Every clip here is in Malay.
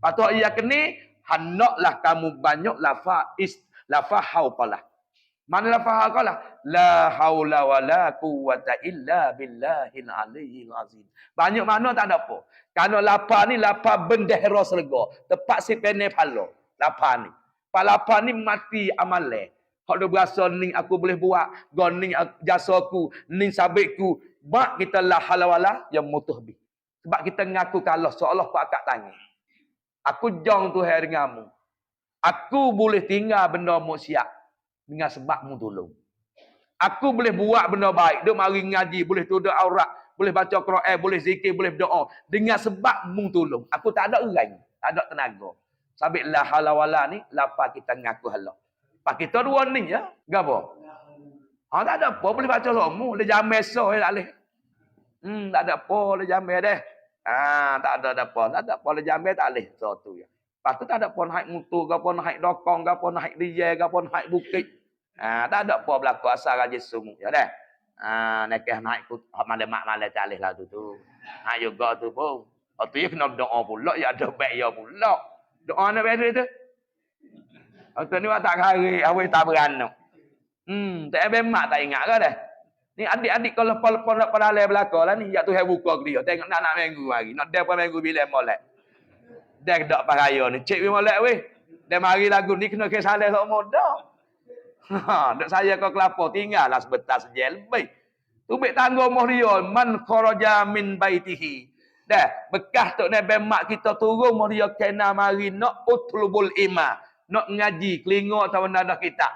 Patut ia kini hendaklah kamu banyak lafa is lafa hauqalah. Mana lafa hauqalah? La haula wala quwwata illa billahil aliyyil azim. Banyak mana tak ada apa. Kerana lapa ni lapa bendera serga. Tepat si pene pala. Lapa ni. Pak lapa ni mati amale. Hak dia berasa ni aku boleh buat. Gon ni jasa aku. Ni sabitku. Mak kita la halawala yang mutuh bi. Sebab kita ngaku kalau seolah kau akak tangan. Aku jong tu hai denganmu. Aku boleh tinggal benda mu siap. Dengan sebab mu tolong. Aku boleh buat benda baik. Dia mari ngaji. Boleh tuduh aurat. Boleh baca Quran. Boleh zikir. Boleh berdoa. Dengan sebab mu tolong. Aku tak ada orang. Tak ada tenaga. Sabit la halawala ni. Lapa kita ngaku halau. Pak kita dua ni ya. Gapa? Ha, tak ada apa. Boleh baca semua. Dia jamai so. Ya, tak boleh. Hmm, tak ada apa. Dia jamai deh. Ah, tak ada apa. Tak ada le jambe tak leh sesuatu ya. Lepas tu tak ada apa naik mutu ke apa naik dokong ke apa naik dia ke apa naik bukit. Ah, tak ada apa berlaku asal raja semua ya dah. Ah, nak naik ku mana mak mana tak leh lah tu tu. Ha juga tu pun. Oh tu ya kena doa pula ya ada baik ya pula. Doa nak baik tu. Oh tu ni tak hari awak tak beranak. Hmm, tak ada mak tak ingat ke dah. Ni adik-adik kalau lepas-lepas nak pada alai belakang lah ni. Ya tu buka ke dia. Tengok nak nak minggu lagi. Nak dia minggu bila molek. Dia kedak pas raya ni. Cik bila molek weh. Dia mari lagu ni kena kisah alai sama dah. Ha, dek saya kau kelapa tinggal lah sebentar saja lebih. Tu bik tanggung moh dia. Man kharaja min baitihi. Dah, bekas tu Nabi mak kita turun moh dia kena mari nak utlubul ima. Nak ngaji, kelingok sama nada kita.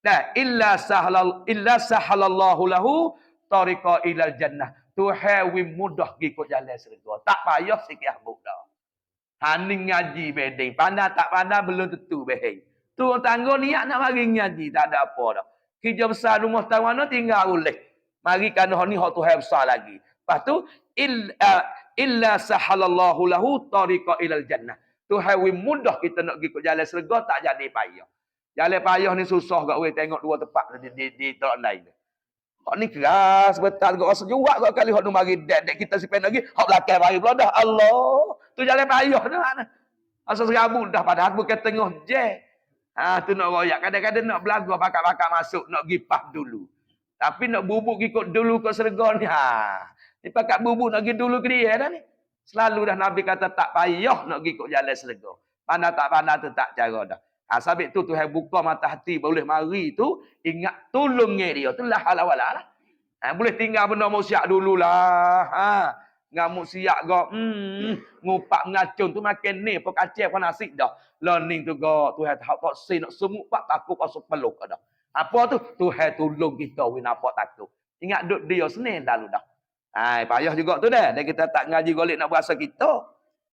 Dah illa sahalal illa sahalallahu lahu tariqa ila jannah. Tuhan wi mudah ikut jalan syurga. Tak payah sikit habuk dah. Haning ngaji bedeng. Pandai tak pandai belum tentu beheng. Tu tangga niat nak mari ngaji tak ada apa dah. Kerja besar rumah tawana tinggal boleh. Mari kan ni hak Tuhan besar lagi. Lepas tu illa, uh, illa sahalallahu lahu tariqa ila jannah. Tuhan wi mudah kita nak ikut jalan syurga tak jadi payah. Jalan payah ni susah gak weh tengok dua tempat di di, di tempat lain. Hak ni keras betul gak rasa juga gak kali hak mari dek dek kita sipen lagi hak belakang mari pula dah Allah. Tu jalan payah dah mana. Asal serabu dah padahal bukan tengah je. Ha tu nak royak kadang-kadang nak belagu bakak-bakak masuk nak gipah dulu. Tapi nak bubuk ikut dulu ke serga ni ha. Ni pakat bubuk nak pergi dulu ke dia dah ni. Selalu dah Nabi kata tak payah nak pergi ikut jalan serga. Pandai tak pandai tu tak cara dah. Ha, sabit tu Tuhan buka mata hati boleh mari tu ingat tolongnya dia tu lah halawala lah. Ha, boleh tinggal benda mau siap dululah. Ha, ngamuk siap go. Hmm, ngupak ngacun tu makin ni pok kacau pun nasi dah. Learning tu go Tuhan tak tak si nak semua pak takut pasuk peluk dah. Apa tu? Tuhan tolong kita win apa takut. Ingat duk dia senin lalu dah. Hai, payah juga tu dah. Dan kita tak ngaji golek nak berasa kita.